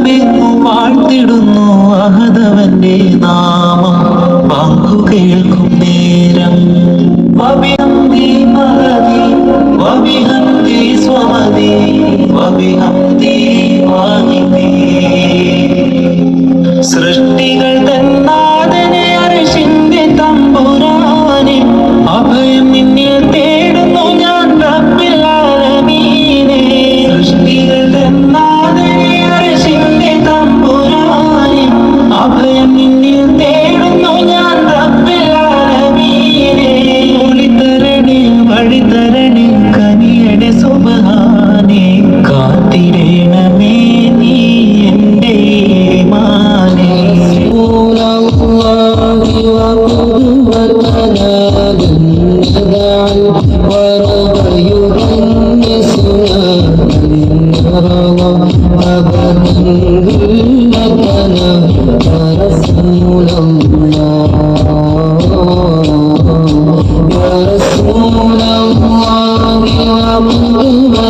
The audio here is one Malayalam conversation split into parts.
റബ്ബെങ്ങു വാഴ്ത്തിടുന്നു അഹദവന്റെ നാമം. വാക്കു കേൾക്കും നേരം. വബിഹംദി മഹദി വബിഹംദി സ്വമദി വബിഹംദി വാഹി Allah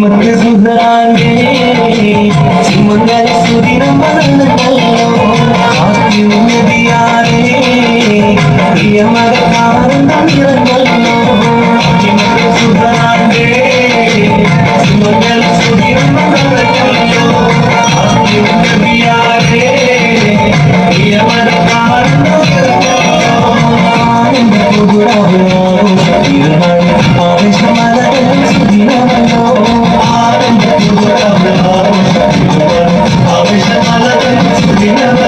ശ്രീമന്ത സുഹറാന്റെ സുമംഗല സുദിനം വളർന്നല്ലോ ആദ്യുന്നതിയാറേ പ്രിയമത കാണുന്ന നിറങ്ങല്ലോ ശ്രീമന്ത സുഹറാന്റെ സുമംഗല സുദിനം വളർന്നല്ലോ ആദ്യുന്നതിയാറേ പ്രിയമത കാണുന്ന നിറങ്ങല്ലോ ആനന്ദ ഗുരുവാ ആവേശമതകൾ സുദിനമല്ലോ I'm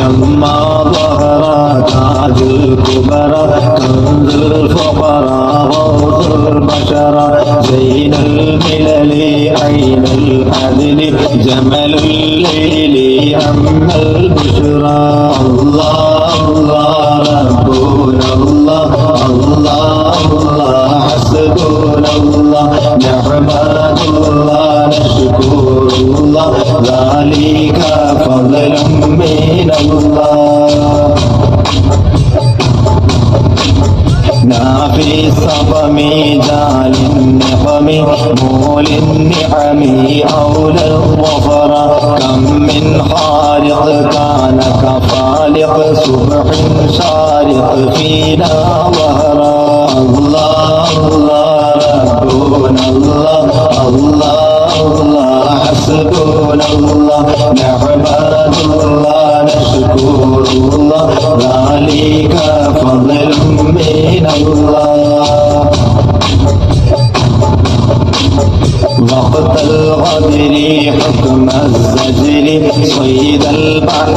لما ظهر تاج الكبرى كنز الفقراء غوث البشر زين الملل عين العدل جمل الليل أما البشرى الله الله ربنا الله الله الله حسبنا الله نعمة الله ذلك فضل من الله وقت الغدر حكم الزجر صيد البحر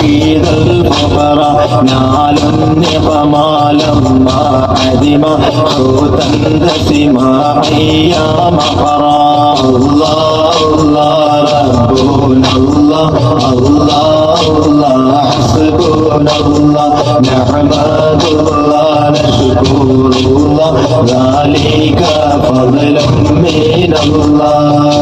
عيد الفقر. نال النقم لما عدم حوتا دسما أيام قرا الله الله ربنا الله الله الله حسبنا الله. نعمة الله نشكر فضل من الله.